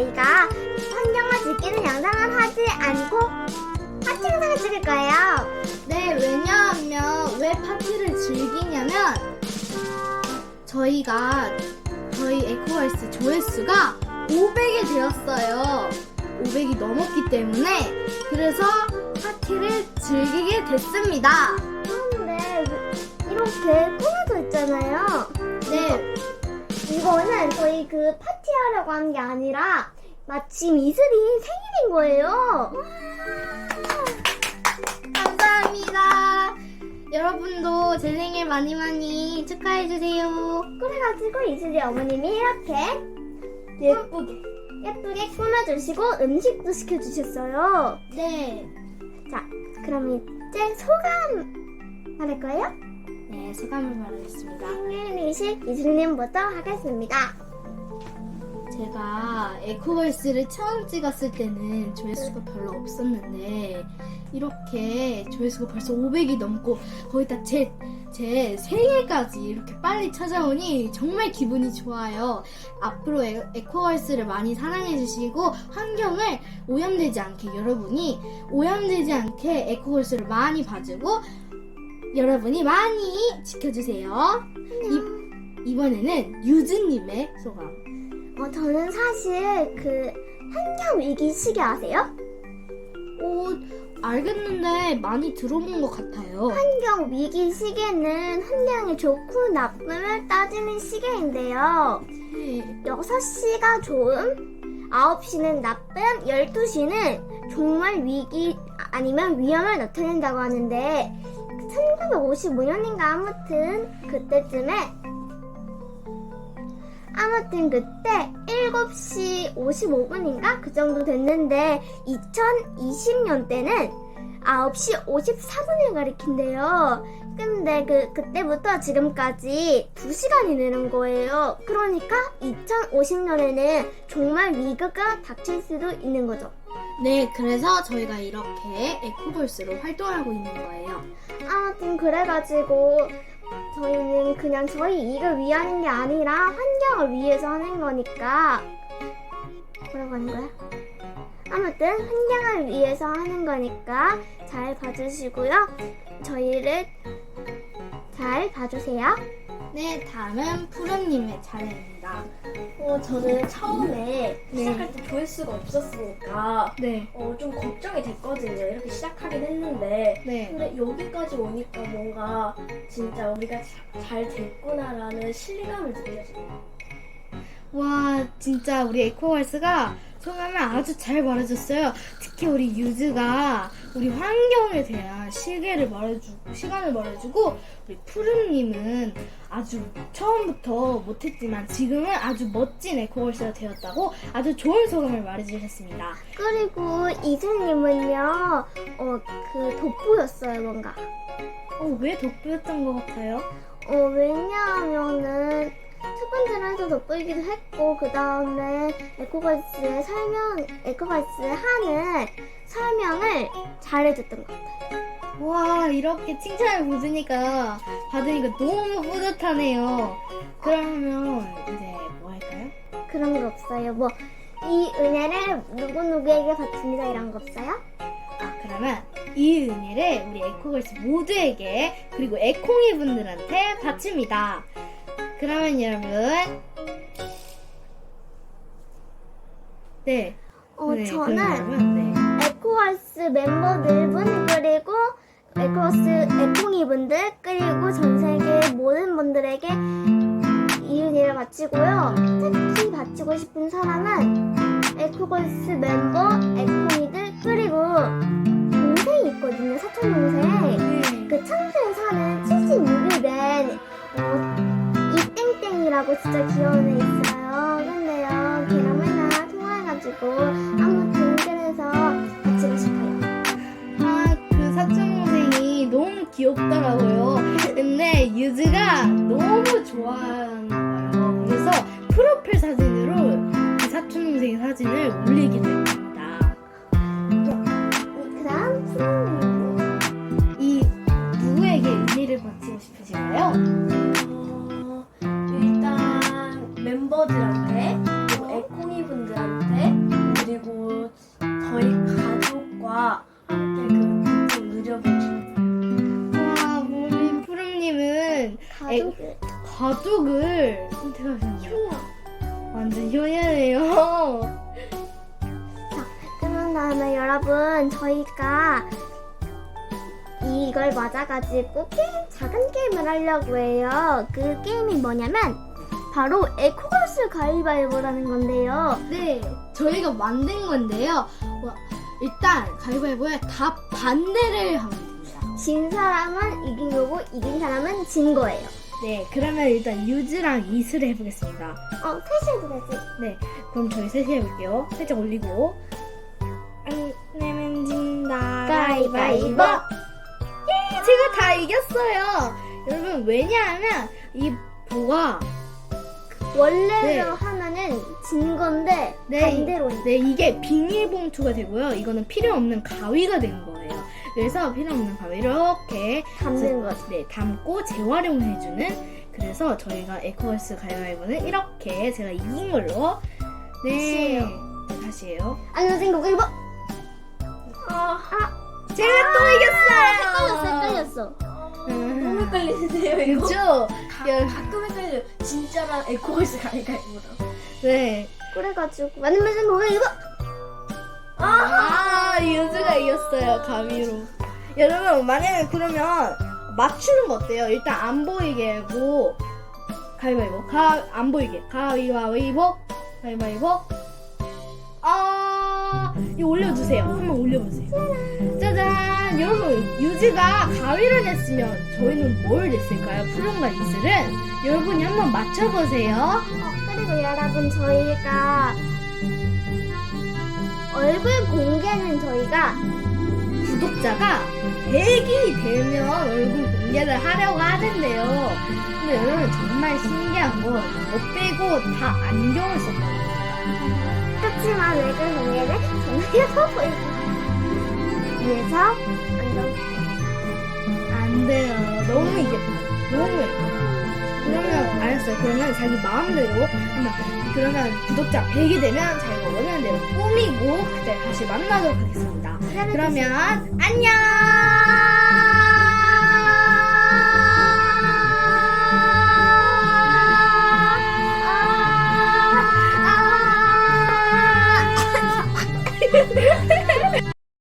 저희가 환경을 지키는 영상을 하지 않고 파티 영상을 찍을 거예요. 네, 왜냐하면 왜 파티를 즐기냐면 저희가 저희 에코걸스 조회수가 500이 되었어요. 500이 넘었기 때문에 그래서 파티를 즐기게 됐습니다. 이거는 저희 그 파티하려고 한 게 아니라 마침 이슬이 생일인 거예요. 감사합니다. 여러분도 제 생일 많이 많이 축하해주세요. 그래가지고 이슬이 어머님이 이렇게 예쁘게 예쁘게 꾸며주시고 음식도 시켜주셨어요. 네, 자, 그럼 이제 소감 말할 거예요? 네, 소감을 말하겠습니다. 생일이실 이슬님부터 하겠습니다. 제가 에코걸스를 처음 찍었을 때는 조회수가 별로 없었는데 이렇게 조회수가 벌써 500이 넘고 거기다 제, 제 생일까지 이렇게 빨리 찾아오니 정말 기분이 좋아요. 앞으로 에, 에코걸스를 많이 사랑해주시고 환경을 오염되지 않게 여러분이 오염되지 않게 에코걸스를 많이 봐주고 여러분이 많이 지켜주세요. 이, 이번에는 유즈님의 소감. 어, 저는 사실 그 환경 위기 시계 아세요? 오, 알겠는데 많이 들어본 것 같아요. 환경 위기 시계는 환경이 좋고 나쁨을 따지는 시계인데요. 네. 6시가 좋음, 9시는 나쁨, 12시는 정말 위기 아니면 위험을 나타낸다고 하는데 1955년인가 아무튼 그때쯤에 아무튼 그때 7시 55분인가 그 정도 됐는데 2020년 때는 9시 54분을 가리킨대요. 근데 그 그때부터 지금까지 2시간이 느는 거예요. 그러니까 2050년에는 정말 위기가 닥칠 수도 있는 거죠. 네, 그래서 저희가 이렇게 에코걸스로 활동하고 있는 거예요. 아무튼 그래가지고 저희는 그냥 저희 이익을 위하는 게 아니라 환경을 위해서 하는 거니까 뭐라고 하는 거야? 아무튼 환경을 위해서 하는 거니까 잘 봐주시고요. 저희를 잘 봐주세요. 네, 다음은 푸른님의 차례입니다. 어, 저는 처음에 네. 시작할 때 조회수가 없었으니까 네, 어, 좀 걱정이 됐거든요. 이렇게 시작하긴 했는데 네. 근데 여기까지 오니까 뭔가 진짜 우리가 자- 잘 됐구나라는 신뢰감을 느껴져요. 와, 진짜 우리 에코걸스가 소감을 아주 잘 말해줬어요. 특히 우리 유즈가 우리 환경에 대한 시계를 말해주고, 시간을 말해주고, 우리 푸른님은 아주 처음부터 못했지만 지금은 아주 멋진 에코걸스가 되었다고 아주 좋은 소감을 말해주셨습니다. 그리고 이슬님은요, 어, 그 돋보였어요, 뭔가. 어, 왜 돋보였던 것 같아요? 어, 왜냐하면은 첫 번째로 해서 돋보이기도 했고 그 다음에 에코걸스의 설명, 에코걸스 하는 설명을 잘해줬던 것 같아요. 와, 이렇게 칭찬을 받으니까, 받으니까 너무 뿌듯하네요. 그러면 이제 뭐 할까요? 그런 거 없어요. 뭐 이 은혜를 누구 누구에게 바칩니다 이런 거 없어요? 아, 그러면 이 은혜를 우리 에코걸스 모두에게 그리고 에콩이 분들한테 바칩니다. 그러면 여러분 네. 어, 네, 저는 그러면 네. 에코걸스 멤버들분 그리고 에코걸스 에콩이 분들 그리고 전 세계 모든 분들에게 이 은혜를 바치고요. 특히 바치고 싶은 사람은 에코걸스 member, 에코이들 그리고 동생이 있거든요. 사촌 동생. 이땡땡이라고 진짜 귀여운 애 있어요. 근데요, 걔랑 맨날 통화해가지고 아무튼 그래서 바치고 싶어요. 아, 그 사촌 동생이 너무 귀엽더라고요. 근데 유즈가 너무 좋아하는 거예요. 그래서 프로필 사진으로 그 사촌 동생 사진을 올리게 됩니 가족을 가족을 선택하셨네요. 효녀. 완전 효녀네요. 그런 다음에 여러분 저희가 이걸 맞아가지고 게임 작은 게임을 하려고 해요. 그 게임이 뭐냐면 바로 에코걸스 가위바위보라는 건데요. 네, 저희가 만든 건데요. 와, 일단 가위바위보에 다 반대를 하면 됩니다. 진 사람은 이긴 거고 이긴 사람은 진 거예요. 네, 그러면 일단 유즈랑 이슬 해보겠습니다. 어, 해도 되지? 네, 그럼 저희 셋이 해볼게요. 살짝 올리고. 안 내면 진다. 가위바위보. 예, 제가 다 이겼어요. 여러분, 왜냐하면 이 보가 원래로 네. 하면은 진 건데 네. 반대로 네, 이게 비닐봉투가 되고요. 이거는 필요 없는 가위가 된 거예요. 그래서 필요 없는 가위 이렇게 담는 거죠. 네, 담고 재활용해주는. 그래서 저희가 에코걸스 가위바위보는 이렇게 제가 이긴 걸로. 네. 다시예요. 네, 다시예요. 안녕하세요, 가위바위보. 아, 제가 또 이겼어요. 헷갈렸어, 헷갈렸어. 너무 헷갈리는데요 이거? 그죠? 가, 가끔 헷갈려요. 진짜랑 에코걸스 가위가위보다. 네. 그래가지고 안녕하세요, 가위바위보. 아, 유즈가 이겼어요, 가위로. 여러분, 만약에 그러면 맞추는 거 어때요? 일단 안 보이게 하고, 가위바위보. 가, 안 보이게. 가위바위보. 가위바위보. 아, 이거 올려주세요. 한번 올려보세요. 짜잔! 여러분, 유즈가 가위를 냈으면 저희는 뭘 냈을까요? 푸른과 이슬은? 여러분이 한번 맞춰보세요. 어, 그리고 여러분 저희가 얼굴 공개는 저희가 구독자가 100이 되면 얼굴 공개를 하려고 하는데요. 근데 여러분 정말 신기한 건 저 빼고 다 안경을 썼거든요. 하지만 얼굴 공개는 전화해서 보이기 위해서 안경 안 돼요. 너무 이게 너무 예뻐요. 그러면 알았어요. 그러면 자기 마음대로 한번 그러면 구독자 100이 되면 자기가 원하는 대로 꾸미고 그때 다시 만나도록 하겠습니다. 그러면 안녕.